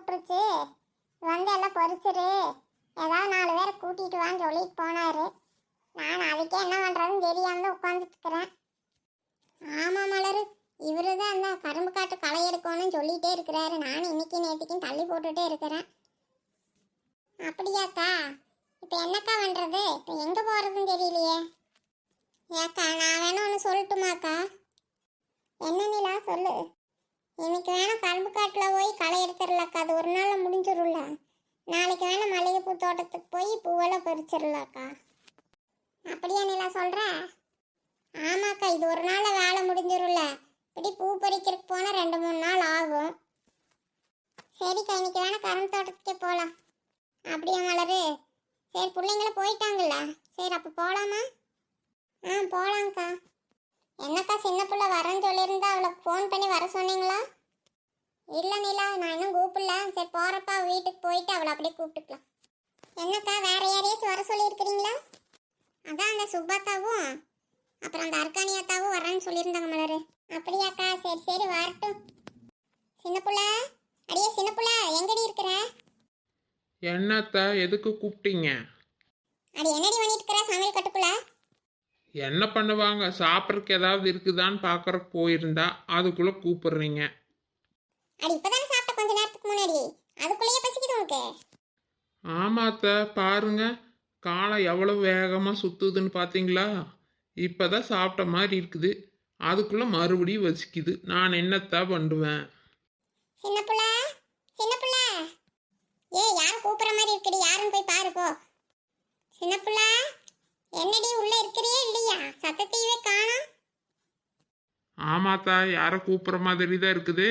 கூப்பிட்டுருச்சு வந்து எல்லாம் பொறிச்சிரு. ஏதாவது நாலு பேரை கூட்டிகிட்டு வான்னு சொல்லிட்டு போனாரு. நான் அதுக்கே என்ன பண்ணுறதுன்னு தெரியாமல் தான் உட்காந்துட்டு இருக்கிறேன் ஆமாம் மலர் இவரு தான் அந்த கரும்பு காட்டு களை எடுக்கணும்னு சொல்லிகிட்டே இருக்கிறாரு. நானும் இன்னைக்கு நேற்றுக்கும் தள்ளி போட்டுகிட்டே இருக்கிறேன். அப்படியாக்கா இப்போ என்னக்கா பண்ணுறது இப்போ எங்கே போகிறதுன்னு தெரியலையே. ஏக்கா நான் வேணா ஒன்று சொல்லட்டுமாக்கா? என்ன நிலா சொல்லு. இன்னைக்கு வேணா கரும்பு காட்டில் போய் களை எடுத்துடலாக்கா அது ஒரு நாளில் முடிஞ்சிடும்ல நாளைக்கு வேணா மல்லிகைப்பூ தோட்டத்துக்கு போய் பூவெல்லாம் பறிச்சிடலாக்கா அப்படியா நிலா சொல்கிற ஆமாக்கா இது ஒரு நாளில் வேலை முடிஞ்சிடும்ல இப்படி பூ பறிக்கிறதுக்கு போனால் ரெண்டு மூணு நாள் ஆகும். சரிக்கா இன்னைக்கு வேணா கரும்பு தோட்டத்துக்கே போகலாம் அப்படியா மலரு? சரி பிள்ளைங்கள போயிட்டாங்கல்ல. சரி அப்போ போகலாமா ஆ போகலாங்க்கா என்னக்கா சின்ன பிள்ளை வரேன்னு சொல்லியிருந்தா அவளுக்கு ஃபோன் பண்ணி வர சொன்னீங்களா? இல்லை நிலா நான் இன்னும் கூப்பிடல. சரி போகிறப்ப வீட்டுக்கு போயிட்டு அவளை அப்படியே கூப்பிட்டுக்கலாம். என்னக்கா வேற யாரையாச்சும் வர சொல்லியிருக்கிறீங்களா? அதான் அந்த சுப்பாத்தாவும் அப்புறம் அந்த அர்க்கானியாத்தாவும் வரேன்னு சொல்லியிருந்தாங்க மலரு. அப்படியாக்கா சரி சரி வரட்டும். சின்ன புள்ள அடியே சின்ன புள்ள எங்கடி இருக்கிற? என்னத்த எதுக்கு கூப்பிட்டீங்க? அடி என்னடி பண்ணிட்டு இருக்கிற சமையல் கட்டுக்குள்ள? என்ன பண்ணுவாங்க? சாப்பிட்றதுக்கு ஏதாவது இருக்குதான்னு பார்க்கறக்கு போயிருந்தா அதுக்குள்ளே கூப்பிடுறீங்க. அடி இப்பதானே சாப்பிட்ட கொஞ்ச நேரத்துக்கு முன்னாடி? அதுக்குள்ளேயே பசிக்குது உனக்கு? ஆமாத்த பாருங்க. காலம் எவ்வளோ வேகமாக சுற்றுதுன்னு பார்த்தீங்களா இப்போ தான் சாப்பிட்ட மாதிரி இருக்குது. அதுக்குள்ளே மறுபடியும் வசிக்குது. நான் என்னத்த பண்ணுவேன்? சின்ன புள்ள சின்ன புள்ள. ஏய் யாரும் கூப்பிடுற மாதிரி இருக்குடி? யாருன்னு போய் பாரு போ. சின்ன புள்ள. என்னடி உள்ள இருக்கிறியே இல்லையா? சத்தத்தையவே காணோம் ஆமாத்தா யாரை கூப்பிட்ற மாதிரி தான் இருக்குது.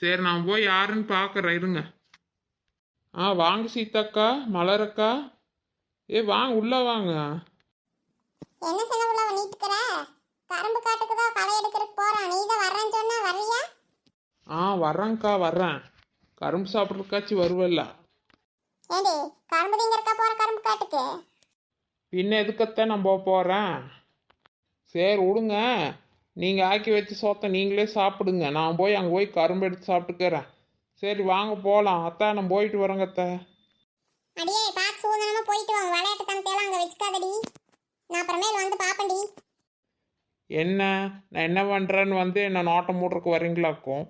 சரி நான் போய் யாருன்னு பார்க்குறேன் இருங்க. ஆ வாங்க சீதாக்கா மலரக்கா. ஏ வாங்க உள்ளே வாங்க. என்ன புள்ள பண்ணிட்டு இருக்கிற கரும்பு காட்டுக்கு தான் களை எடுக்கிறதுக்கு போறான். நீ தான் வரேன்னு சொன்னா வர்றியா? ஆ வர்றேங்க்கா வர்றேன். கரும்பு சாப்பிட்றதுக்காச்சும் வருவல்ல. ஏண்டி கரும்பு திங்கறக்கா போற கரும்பு காட்டுக்கு? பின்ன எதுக்கத்தான் நான் போக போகிறேன் சரி விடுங்க நீங்கள் ஆக்கி வச்ச சோத்தை நீங்களே சாப்பிடுங்க. நான் போய் அங்கே போய் கரும்பு எடுத்து சாப்பிட்டுக்கிறேன். சரி வாங்க போகலாம் அத்தா நான் போயிட்டு வரேங்க அத்தை. அடியே பார்த்து சூதனமா போயிட்டு வாங்க. விளையாட்டு தனத்தையெல்லாம் அங்க வச்சுக்காதடி. நான் அப்புறமேல் வந்து பாப்பேன்டி. என்ன? நான் என்ன பண்ணுறேன்னு வந்து என்ன நோட்டம் மூட்றக்கு வரீங்களாக்கும்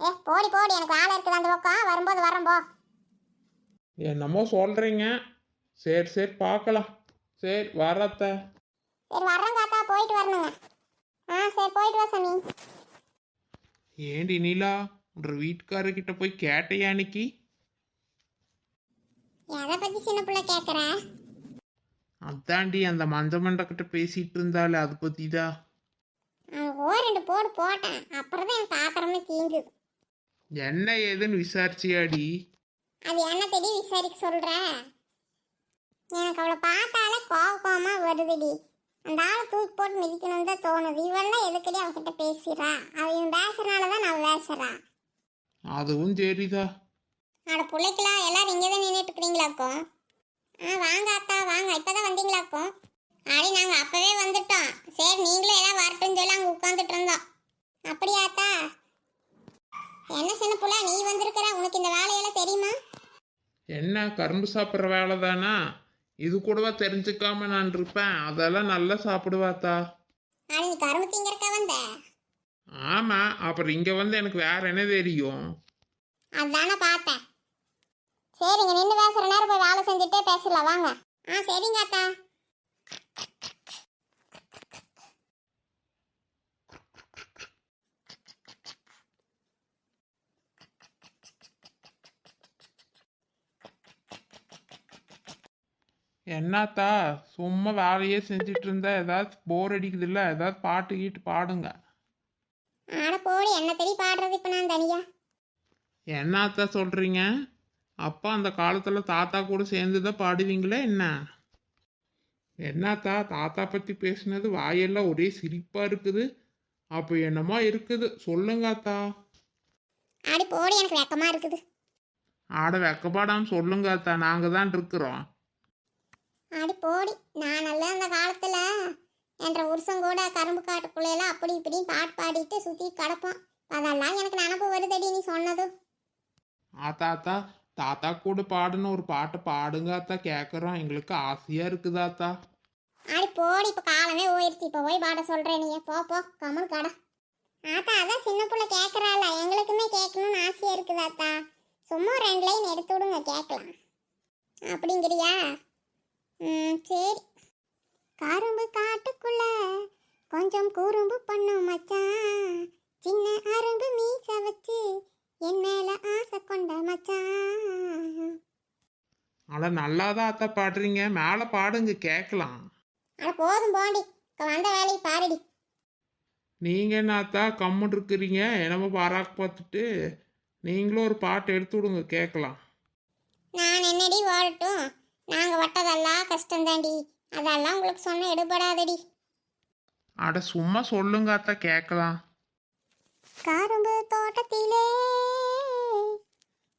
ஏ போடி போடி. எனக்கு வேலை இருக்குது. அந்த பக்கம் வரும்போது வரேன் போ. என்னமோ சொல்கிறீங்க சரி சரி பார்க்கலாம் சரி வரத்த சரி வர்றேன் காத்தா போயிட்டு வரணுங்க. ஆ சரி போயிட்டு வா சாமி. ஏண்டி நீலா உன்ற வீட்டுக்காரர்கிட்ட போய் கேட்டையா அன்னைக்கு எதை பத்தி சின்ன பிள்ளை கேட்குற அதாண்டி அந்த மஞ்ச மண்டக்கிட்ட பேசிட்டு இருந்தாலே அதை பற்றி தான் ஓ ரெண்டு போடு போட்டேன். அப்புறம் தான் எனக்கு ஆத்திரமே தீங்குது என்ன ஏதுன்னு விசாரிச்சியாடி? அது என்ன தெரிய விசாரிக்க சொல்ற? எனக்கு அவளை பார்த்தாலே கோவமா வருதுடி. அந்த ஆளை தூக்கி போட்டு மிதிக்கணும்னு தான் தோணுது. இவெல்லாம் எதுக்கடி அவகிட்ட பேசுறா? அவன் பேசுறனால தான் நான் பேசுறா. அதுவும் சரிதா. அட பிள்ளைக்கலாம் எல்லாரும் இங்கே தான் நின்றுட்டு இருக்கிறீங்களாக்கும் ஆ வாங்க அத்தா வாங்க. இப்போ தான் வந்தீங்களாக்கும் அடி நாங்கள் அப்போவே வந்துட்டோம். சரி நீங்களும் எல்லாம் வரட்டும்னு சொல்லி அங்கே உட்காந்துட்டு இருந்தோம். அப்படியா அத்தா? என்ன சின்ன புள்ள நீ வந்திருக்கிற? உனக்கு இந்த வேலையெல்லாம் தெரியுமா? என்ன கரும்பு சாப்பிட்ற வேலை தானா இது கூடவா தெரிஞ்சுக்காம நான் இருப்பேன். அதெல்லாம் நல்லா சாப்பிடுவாத்தா. ஆமா அப்புறம் இங்க வந்து எனக்கு வேற என்ன தெரியும்? அதானே பார்த்தேன். சரிங்க நின்று பேசுகிற நேரம் போய் வேலை செஞ்சுட்டே பேசலாம் வாங்க. ஆ சரிங்க அத்தா. என்னத்தா சும்மா வேலையே செஞ்சுட்டு இருந்தா ஏதாவது போர் அடிக்குதுல்ல ஏதாவது பாட்டு கீட்டு பாடுங்க. ஆட போடி என்ன தெரிய பாடுறது இப்போ நான் தனியா? என்னத்தா சொல்றீங்க? அப்பா அந்த காலத்துல தாத்தா கூட சேர்ந்து தான் பாடுவீங்களே என்ன? என்னத்தா தாத்தா பத்தி பேசுனது வாயெல்லாம் ஒரே சிரிப்பா இருக்குது. அப்போ என்னமோ இருக்குது. சொல்லுங்க அத்தா. ஆடி போடி எனக்கு வெக்கமா இருக்குது. ஆட வெக்கப்படாம சொல்லுங்க அத்தா. நாங்க தான் இருக்கிறோம். ஆடி போடி நான் நல்லா அந்த காலத்துல என்ற உருசம் கூட கரும்பு காட்டுக்குள்ளையெல்லாம் அப்படி இப்படி பாட்டு பாடிட்டு சுத்தி கிடப்போம். அதெல்லாம் எனக்கு நினப்பு வருதடி நீ சொன்னது. ஆத்தா ஆத்தா தாத்தா கூட பாடுன ஒரு பாட்டை பாடுங்க அத்தா கேட்குறோம் எங்களுக்கு ஆசையா இருக்குது ஆத்தா? ஆடி போடி இப்போ காலமே போயிருச்சு இப்போ போய் பாட சொல்கிறேன் நீ போ போ கமல் கடை. ஆத்தா அதான் சின்ன புள்ள கேட்குறாள் எங்களுக்குமே கேட்கணும்னு ஆசையாக இருக்குது ஆத்தா? சும்மா ரெண்டு லைன் எடுத்து விடுங்க கேட்கலாம். அப்படிங்கிறியா? சரி. கரும்பு காட்டுக்குள்ள கொஞ்சம் குறும்பு பண்ணும் மச்சான். சின்ன அரும்பு மீச வச்சு என் மேல ஆசை கொண்ட மச்சான். ஆனால் நல்லா தான் அத்தா பாடுறீங்க. மேலே பாடுங்க கேட்கலாம் அட போதும் போண்டி. இப்ப வந்த வேலையை பாருடி. நீங்க என்ன அத்தா கம்முன்னு இருக்கிறீங்க? என்னமோ பாராக்கு பார்த்துட்டு நீங்களும் ஒரு பாட்டு எடுத்து விடுங்க கேட்கலாம் நான் என்னடி வாழட்டும் நாங்கள் வட்டதெல்லாம் கஷ்டம்தாண்டி. அதெல்லாம் உங்களுக்கு சொன்ன எடுபடாதடி. அட சும்மா சொல்லுங்க அத்தா கேட்கலாம் கரும்பு தோட்டத்திலே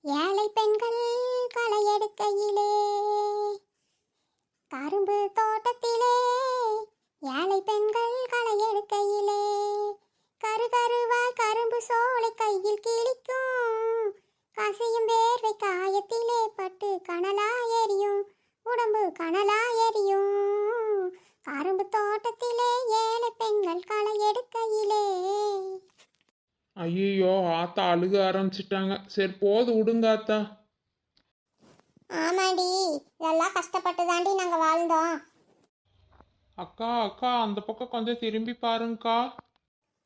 ஏழை பெண்கள் களை எடுக்கையிலே. கரும்பு தோட்டத்திலே ஏழை பெண்கள் களை எடுக்கையிலே. கரு கருவாய் கரும்பு சோலை கையில் கிழிக்கும். கசையும் வேர்வை காயத்திலே பட்டு கனலா எரியும். உடம்பு கனலா எரியும். கரும்பு தோட்டத்திலே ஏழை பெண்கள் களை எடுக்கையிலே. ஐயோ ஆத்தா அழுக ஆரம்பிச்சிட்டாங்க. சரி போது விடுங்க அத்தா ஆமாடி இதெல்லாம் கஷ்டப்பட்டு தாண்டி நாங்கள் வாழ்ந்தோம். அக்கா அக்கா அந்த பக்கம் கொஞ்சம் திரும்பி பாருங்கக்கா.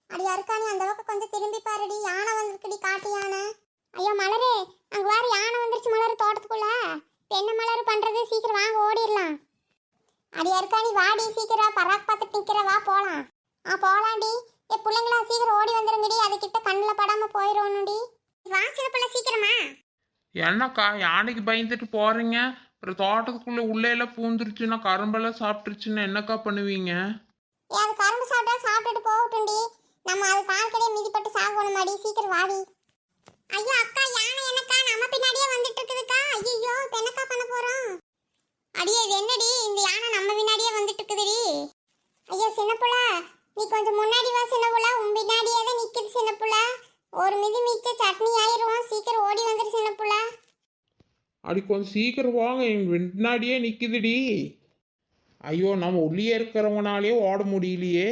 அடி அருக்காணி அந்த பக்கம் கொஞ்சம் திரும்பி பாருடி. யானை வந்திருக்குடி காட்டு யானை. ஐயோ மலரு அங்கே வாரு யானை வந்துருச்சு மலரு தோட்டத்துக்குள்ள. என்ன மலரு பண்ணுறது சீக்கிரம் வாங்க ஓடிடலாம். அடி அருக்காணி வாடி சீக்கிரம் பராக் பார்த்துட்டு நிற்கிற வா போகலாம் ஆ போகலாண்டி ஏ பிள்ளைங்களா சீக்கிரம் ஓடி வந்துருங்கடி அதுக்கிட்ட கண்ணில் படாமல் போயிடணும்டி வா பிள்ளை சீக்கிரமா. என்னக்கா யானைக்கு பயந்துட்டு போறீங்க? அப்புறம் தோட்டத்துக்குள்ள உள்ளே எல்லாம் பூந்துருச்சுன்னா கரும்பெல்லாம் சாப்பிட்டுருச்சுன்னா என்னக்கா பண்ணுவீங்க? ஏ அது கரும்பு சாப்பிட்டா சாப்பிட்டுட்டு போகட்டும்டி நம்ம அது கால் கடையே மிதிப்பட்டு சாகணும் மாடி சீக்கிரம் வாடி ஐயோ அக்கா யானை என்னக்கா? நம்ம பின்னாடியே வந்துட்டு இருக்குதுக்கா ஐயோ இப்போ என்னக்கா பண்ண போறோம்? அடியே இது என்னடி? இந்த யானை நம்ம பின்னாடியே வந்துட்டு இருக்குதுடி ஐயோ சின்னப்புள்ள நீ கொஞ்சம் முன்னாடி வா சின்னப்புள்ள உன் பின்னாடியே தான் நிக்குது சின்னப்புள்ள ஒரு மிதி மிச்ச சட்னி ஆயிரும். சீக்கிரம் ஓடி வந்துரு சின்னப்புள்ள அடி கொஞ்சம் சீக்கிரம் வாங்க. என் பின்னாடியே நிக்குதுடி. ஐயோ நம்ம உள்ளே இருக்கிறவனாலே ஓட முடியலையே.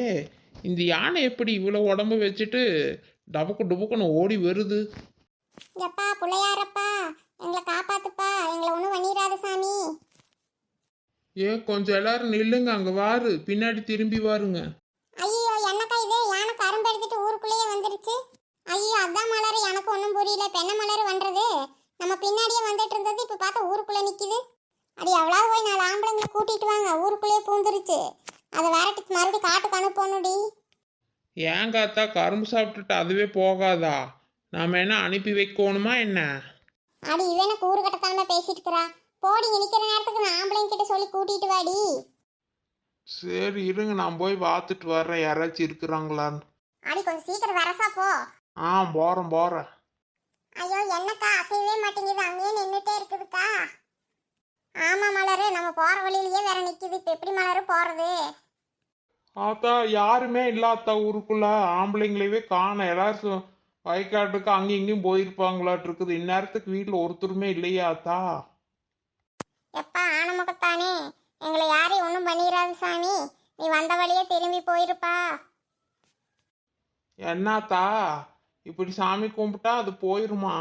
இந்த யானை எப்படி இவ்வளோ உடம்பு வச்சுட்டு டபக்கு டுபுக்குன்னு ஓடி வருது? எப்பா பிள்ளையாரப்பா. எங்களை காப்பாத்துப்பா. எங்களை ஒன்றும் பண்ணிடாத சாமி. ஏன் கொஞ்சம் எல்லாரும் நில்லுங்க அங்கே வாரு. பின்னாடி திரும்பி வாருங்க. ஐயோ என்னக்கா இது? யானை கரும்பு எடுத்துட்டு ஊருக்குள்ளேயே வந்துருச்சு. ஐயோ அதான் மலர். எனக்கு ஒன்றும் புரியல. என்ன மலர் பண்றது? நம்ம பின்னாடியே வந்துட்டு இருந்தது இப்போ பார்த்தா ஊருக்குள்ளே நிற்கிது அடி எவ்வளவு போய் நாலு ஆம்பளைங்களை கூட்டிட்டு வாங்க. ஊருக்குள்ளேயே பூந்துருச்சு. அதை விரட்டி மறுபடியும் காட்டுக்கு அனுப்பணுடி ஏன் காத்தா கரும்பு சாப்பிட்டுட்டு அதுவே போகாதா? நாம என்ன அனுப்பி வைக்கணுமா என்ன? அடி இவன் எனக்கு ஊரு கட்டத்தாம பேசிட்டு இருக்கிறா போடி நிக்கிற நேரத்துக்கு நான் ஆம்பளைங்க கிட்ட சொல்லி கூட்டிட்டு வாடி. சரி இருங்க நான் போய் பார்த்துட்டு வர்றேன். யாராச்சும் இருக்கிறாங்களான்னு. அடி கொஞ்சம் சீக்கிரம் வரசா போ. ஆ போகிறேன் போகிறேன் ஐயோ என்னக்கா? அசையவே மாட்டேங்குது. அங்கேயே நின்றுட்டே இருக்குதுக்கா. ஆமா மலரு. நம்ம போற வழியிலயே வேற நிக்குது. இப்ப எப்படி மலரு போறது? ஆத்தா யாருமே இல்லாத்தா ஊருக்குள்ள ஆம்பளைங்களவே காண எல்லாரும் வயக்காட்டுக்கு அங்கேயும் இங்கேயும் போயிருப்பாங்களாட்டு இருக்குது இந்நேரத்துக்கு வீட்டில் ஒருத்தருமே இல்லையா ஆத்தா எப்பா ஆனமுகத்தானே? எங்களை யாரையும் ஒன்றும் பண்ணிடாது சாமி. நீ வந்த வழியே திரும்பி போயிருப்பா. என்னாத்தா? இப்படி சாமி கும்பிட்டா அது போயிருமா?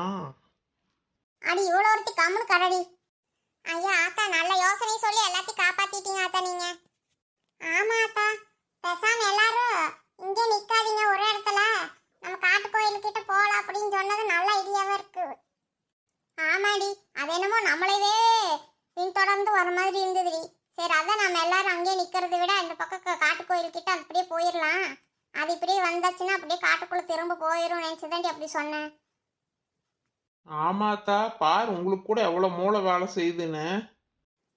அடி இவ்வளோ ஒருத்தி கம்முனு கடடி. ஐயா ஆத்தா நல்ல யோசனை சொல்லி எல்லாத்தையும் காப்பாத்திட்டீங்க ஆத்தா நீங்க. ஆமா ஆத்தா. பேசாம எல்லாரும் இங்கே நிக்காதீங்க ஒரு இடத்துல. நம்ம காட்டு கோயிலுக்கிட்ட போகலாம் அப்படின்னு சொன்னது நல்ல ஐடியாவா இருக்கு. ஆமாடி அது என்னமோ நம்மளவே பின்தொடர்ந்து வர மாதிரி இருந்ததுடி. சரி அதான் நம்ம எல்லாரும் அங்கேயே நிக்கிறதை விட இந்த பக்கம் காட்டு கோயிலுக்கிட்ட அப்படியே போயிடலாம் அது இப்படியே வந்தாச்சுன்னா அப்படியே காட்டுக்குள்ள திரும்ப போயிடும் நினைச்சுதாண்டி அப்படி சொன்னேன். ஆமாத்தா பாரு உங்களுக்கு கூட எவ்வளோ மூளை வேலை செய்யுதுன்னு.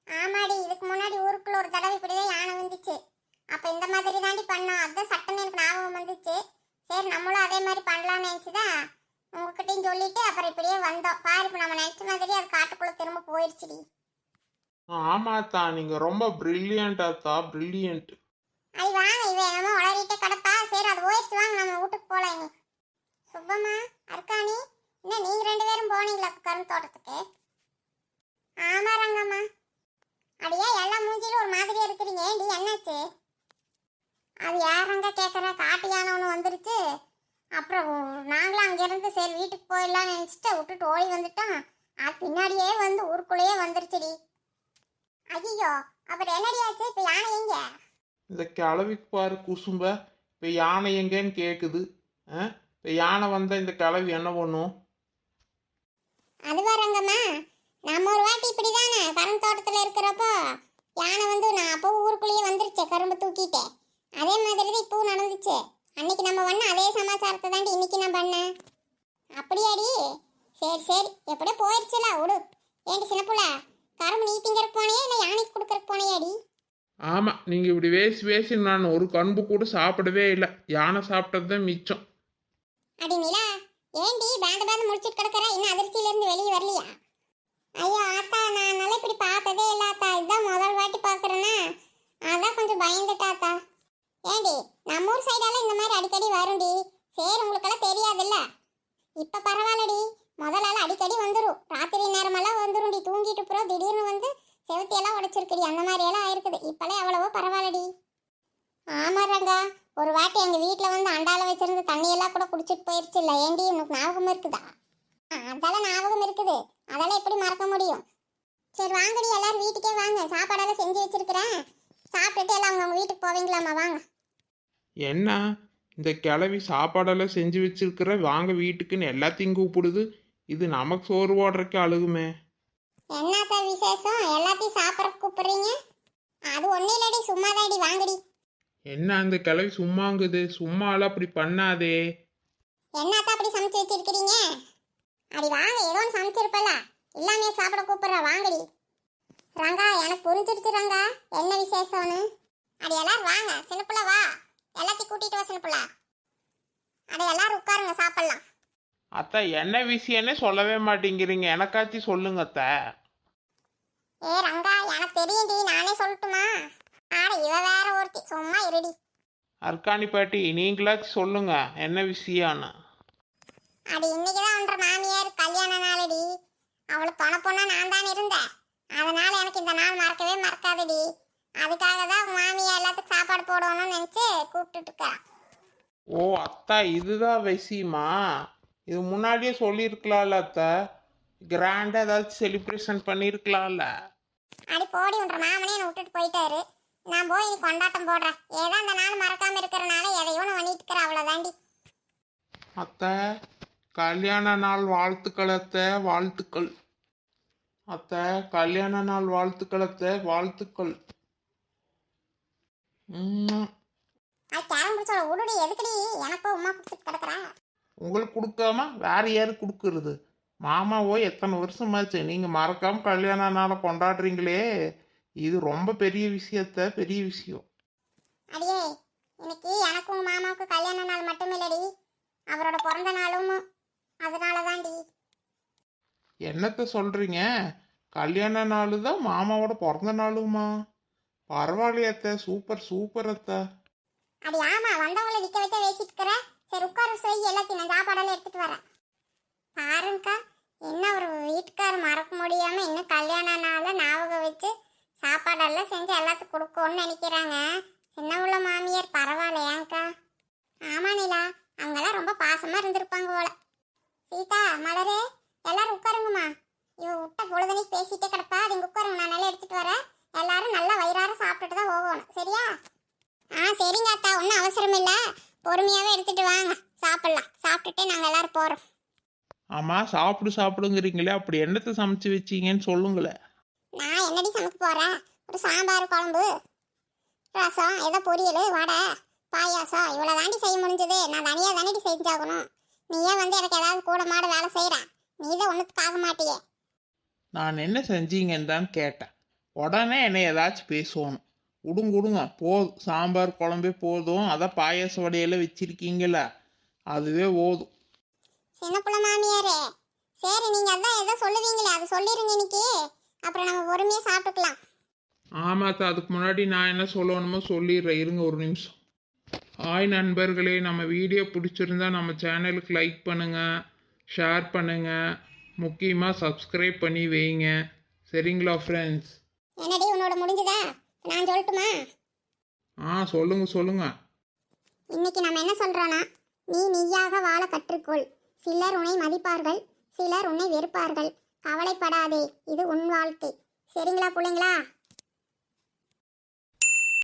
ஆமாடி இதுக்கு முன்னாடி ஊருக்குள்ள ஒரு தடவை இப்படிதான் யானை வந்துச்சு. அப்ப இந்த மாதிரி தாண்டி பண்ணோம். அதான் சட்டம் எனக்கு ஞாபகம் வந்துச்சு. சரி நம்மளும் அதே மாதிரி பண்ணலாம்னு நினைச்சுதான் உங்ககிட்டயும் சொல்லிட்டு அப்புறம் இப்படியே வந்தோம். பாரு இப்ப நம்ம நினைச்ச மாதிரி அது காட்டுக்குள்ள திரும்ப போயிடுச்சுடி ஆமாத்தா நீங்கள் ரொம்ப பிரில்லியண்டாத்தா பிரில்லியண்ட் அது வாங்க இவன் என்னமோ உளறிட்டே கிடப்பா. சரி அது போயிடுச்சு வாங்க நம்ம வீட்டுக்கு போலாம் இனி. சுப்பம்மா அர்க்காணி என்ன நீங்க ரெண்டு பேரும் போனீங்களா கரும்பு தோட்டத்துக்கு? ஆமா ரங்கம்மா. அடியே எல்லா மூஞ்சிலும் ஒரு மாதிரியா இருக்கிறீங்க. ஏண்டி என்னாச்சு? அது யாரங்க கேட்குற காட்டு யானை ஒன்று வந்துருச்சு. அப்புறம் நாங்களும் அங்கேருந்து சரி வீட்டுக்கு போயிடலாம்னு நினச்சிட்டு விட்டுட்டு ஓடி வந்துட்டோம். அது பின்னாடியே வந்து ஊருக்குள்ளேயே வந்துருச்சுடி. ஐயோ அப்புறம் என்னடி ஆச்சு? இப்போ யானை எங்க? இந்த கிளவிக்கு பாரு குசும்ப. இப்போ யானை எங்கேன்னு கேட்குது இப்போ யானை வந்தால் இந்த கிளவி என்ன பண்ணும்? அது வரங்கம்மா நம்ம ஒரு வாட்டி இப்படி தானே கரும்பு தோட்டத்தில் இருக்கிறப்போ யானை வந்து நான் அப்போ ஊருக்குள்ளேயே வந்துருச்சு கரும்பு தூக்கிட்டு. அதே மாதிரி தான் இப்போவும் நடந்துச்சு. அன்னைக்கு நம்ம பண்ண அதே சமாச்சாரத்தை தாண்டி இன்னைக்கு நான் பண்ணேன். அப்படியாடி? சரி சரி. எப்படியோ போயிடுச்சுல விடு ஏண்டி சின்ன புள்ள? கரும்பு நீ திங்கறக்கு போனியா இல்லை யானைக்கு கொடுக்கறக்கு போனியாடி? ஆமாம் நீங்கள் இப்படி வேசி வேசி நான் ஒரு கண்பு கூட சாப்பிடவே இல்லை. யானை சாப்பிட்டது தான் மிச்சம். அடி நிலா ஏண்டி பேந்து பேந்து முடிச்சிட்டு கிடக்குற? இன்னும் அதிர்ச்சியில இருந்து வெளியே வரலையா? ஐயோ ஆத்தா நான் நல்லா இப்படி பார்த்ததே இல்ல ஆத்தா. இதுதான் முதல் வாட்டி பார்க்கறேன்னா அதான் கொஞ்சம் பயந்துட்டாத்தா ஏண்டி நம்ம ஊர் சைடால இந்த மாதிரி அடிக்கடி வரும்டி. சரி உங்களுக்கெல்லாம் தெரியாதுல்ல. இப்போ பரவாயில்லடி. முதலால அடிக்கடி வந்துடும் ராத்திரி நேரமெல்லாம் வந்துரும்டி. தூங்கிட்டு போகிறோம் திடீர்னு வந்து செவத்தியெல்லாம் உடைச்சிருக்குடி. அந்த மாதிரியெல்லாம் ஆயிருக்குது. இப்போல்லாம் எவ்வளவோ பரவாயில்லடி. ஆமாம் ரங்கா ஒரு வாட்டி எங்கள் வீட்டில் வந்து அண்டால வச்சிருந்த தண்ணியெல்லாம் கூட குடிச்சிட்டு போயிருச்சு இல்லை. ஏண்டி உனக்கு ஞாபகம் இருக்குதா? ஆ, அதெல்லாம் ஞாபகம் இருக்குது. அதெல்லாம் எப்படி மறக்க முடியும்? சரி வாங்கடி. எல்லாரும் வீட்டுக்கே வாங்க. சாப்பாடெல்லாம் செஞ்சு வச்சிருக்கிறேன். சாப்பிட்டுட்டு எல்லாம் அவங்க வீட்டுக்கு போவீங்களாம்மா? வாங்க. என்ன? இந்த கிளவி சாப்பாடெல்லாம் செஞ்சு வச்சிருக்கிற வாங்க வீட்டுக்குன்னு எல்லாத்தையும் கூப்பிடுது. இது நமக்கு சோறு போடுறதுக்கு அழுகுமே. என்னத்த விசேஷம்? எல்லாத்தையும் சாப்பிட கூப்பிடுறீங்க? அது ஒன்றும் இல்லடி சும்மா தாடி வாங்கடி. என்ன அந்த கிளவி சும்மாங்குது? சும்மாலாம் அப்படி பண்ணாதே. என்னத்த அப்படி சமைச்சு வச்சிருக்கிறீங்க? அடி வாங்க ஏதோ ஒன்று சமைச்சிருப்பல எல்லாமே சாப்பிட கூப்பிடுற வாங்கடி. ரங்கா எனக்கு புரிஞ்சிருச்சு ரங்கா. என்ன விசேஷம்னு? அடி எல்லாரும் வாங்க சின்னப்புல வா. எல்லாத்தையும் கூட்டிட்டு வா சின்னப்புல அடி எல்லாரும் உட்காருங்க சாப்பிடலாம். அத்தை என்ன விஷயம்னே சொல்லவே மாட்டேங்கிறீங்க. எனக்காச்சும் சொல்லுங்க அத்தை. ஏ ரங்கா எனக்கு தெரியும்டி நானே சொல்லட்டுமா? ஆட இவ வேற ஒருத்தி. சும்மா இருடி. அர்க்காணி பாட்டி நீங்களாச்சும் சொல்லுங்க என்ன விஷயம்னு. அடி இன்னைக்கு தான் ஒன்ற மாமியார் கல்யாண நாளடி. அவளுக்கு துணை பொண்ணா நான் தான் இருந்தேன். அதனால எனக்கு இந்த நாள் மறக்கவே மறக்காதுடி. அதுக்காக தான் மாமியா எல்லாத்துக்கும் சாப்பாடு போடணும்னு நினைச்சு கூப்பிட்டுட்டு ஓ அத்தா இதுதான் விஷயமா இது முன்னாடியே சொல்லியிருக்கலாம்ல அத்தை. கிராண்டாக ஏதாச்சும் செலிப்ரேஷன் பண்ணியிருக்கலாம்ல. அடி போடி உன்ற மாமனே என்னை விட்டுட்டு போயிட்டாரு. நான் போய் இனி கொண்டாட்டம் போடுறேன். ஏதோ அந்த நாள் மறக்காம இருக்கிறனால எதையோ நான் பண்ணிட்டு இருக்கிறேன் அவ்வளோதாண்டி அத்தை கல்யாண நாள் வாழ்த்துக்கள் அத்தை. வாழ்த்துக்கள். அத்தை கல்யாண நாள் வாழ்த்துக்கள் அத்தை. வாழ்த்துக்கள். அது கேரம் பிடிச்சோட உடுடி எதுக்குடி? எனக்கு உமா கொடுத்துட்டு கிடக்குறா. உங்களுக்கு கொடுக்காம வேற யாரு கொடுக்கறது? மாமாவோ எத்தனை வருஷமாச்சு? நீங்க மறக்காம கல்யாண நாளை கொண்டாடுறீங்களே. இது ரொம்ப பெரிய விஷயத்த பெரிய விஷயம். அடியே இன்னைக்கு எனக்கும் மாமாவுக்கு கல்யாண நாள் மட்டும் இல்லடி அவரோட பிறந்த நாளும் அதனால தாண்டி என்னத்த சொல்றீங்க? கல்யாண நாள் தான் மாமாவோட பிறந்த நாளுமா? பரவாயில்லையே அத்தை சூப்பர் சூப்பர் அத்தை அது ஆமா வந்தவங்கள விக்க வச்சா பேசிட்டு இருக்கிற. சரி உட்கார சொல்லி எல்லாத்தையும் நான் சாப்பாடெல்லாம் எடுத்துட்டு வரேன். பாருங்கக்கா என்ன ஒரு வீட்டுக்கார மறக்க முடியாம இன்னும் கல்யாண நாள ஞாபகம் வச்சு சாப்பாடெல்லாம் செஞ்சு எல்லாத்துக்கும் கொடுக்கணும்னு நினைக்கிறாங்க. சின்ன உள்ள மாமியார் பரவாயில்லையாங்க்கா ஆமா நிலா அவங்கெல்லாம் ரொம்ப பாசமா இருந்திருப்பாங்க போல சீதா மலரே எல்லாரும் உட்காருங்கம்மா இவ விட்ட பொழுதனைக்கு பேசிட்டே கிடப்பா அது இங்க உட்காருங்க நான் நல்லா எடுத்துட்டு வரேன் எல்லாரும் நல்லா வயிறார சாப்பிட்டுட்டு தான் போகணும் சரியா ஆ சரிங்க அத்தா ஒன்றும் அவசரம் இல்லை பொறுமையாகவே எடுத்துட்டு வாங்க சாப்பிட்லாம் சாப்பிட்டுட்டு நாங்கள் எல்லாரும் போகிறோம் ஆமா சாப்பிடு சாப்பிடுங்கிறீங்களே அப்படி என்னத்தை சமைச்சு வச்சீங்கன்னு சொல்லுங்களேன் நான் என்னடி சமைக்க போகிறேன் ஒரு சாம்பார் குழம்பு ரசம் ஏதோ பொரியல் வடை பாயாசம் இவ்வளோ தாண்டி செய்ய முடிஞ்சது. நான் தனியாக தானடி செஞ்சாகணும். நீயே வந்து எனக்கு ஏதாவது கூட மாட வேலை செய்கிற நீ தான் ஒன்றுத்துக்காக மாட்டியே. நான் என்ன செஞ்சீங்கன்னு தான் கேட்டேன். உடனே என்னை ஏதாச்சும் பேசணும் விடுங்க விடுங்க போதும் சாம்பார் குழம்பே போதும். அதான் பாயாச வடையில வச்சிருக்கீங்கள அதுவே போதும். சின்ன புள்ள மாமியாரே. சரி நீங்கள் அதான் ஏதோ சொல்லுவீங்களே அதை சொல்லிடுங்க இன்னைக்கு. அப்புறம் நம்ம பொறுமையாக சாப்பிட்டுக்கலாம். ஆமாத்தா அதுக்கு முன்னாடி நான் என்ன சொல்லணுமோ சொல்லிடுறேன். இருங்க ஒரு நிமிஷம். ஹாய் நண்பர்களே நம்ம வீடியோ பிடிச்சிருந்தா நம்ம சேனலுக்கு லைக் பண்ணுங்க ஷேர் பண்ணுங்க முக்கியமாக சப்ஸ்கிரைப் பண்ணி வைங்க. சரிங்களா ஃப்ரெண்ட்ஸ் என்னடி உன்னோட முடிஞ்சுதா? நான் சொல்லட்டுமா? ஆ சொல்லுங்கள் சொல்லுங்கள் இன்னைக்கு நம்ம என்ன சொல்றோம்னா நீ நீயாக வாழ கற்றுக்கொள். சிலர் உன்னை மதிப்பார்கள் சிலர் உன்னை வெறுப்பார்கள். கவலைப்படாதே இது உன் வாழ்க்கை. சரிங்களா பிள்ளைங்களா?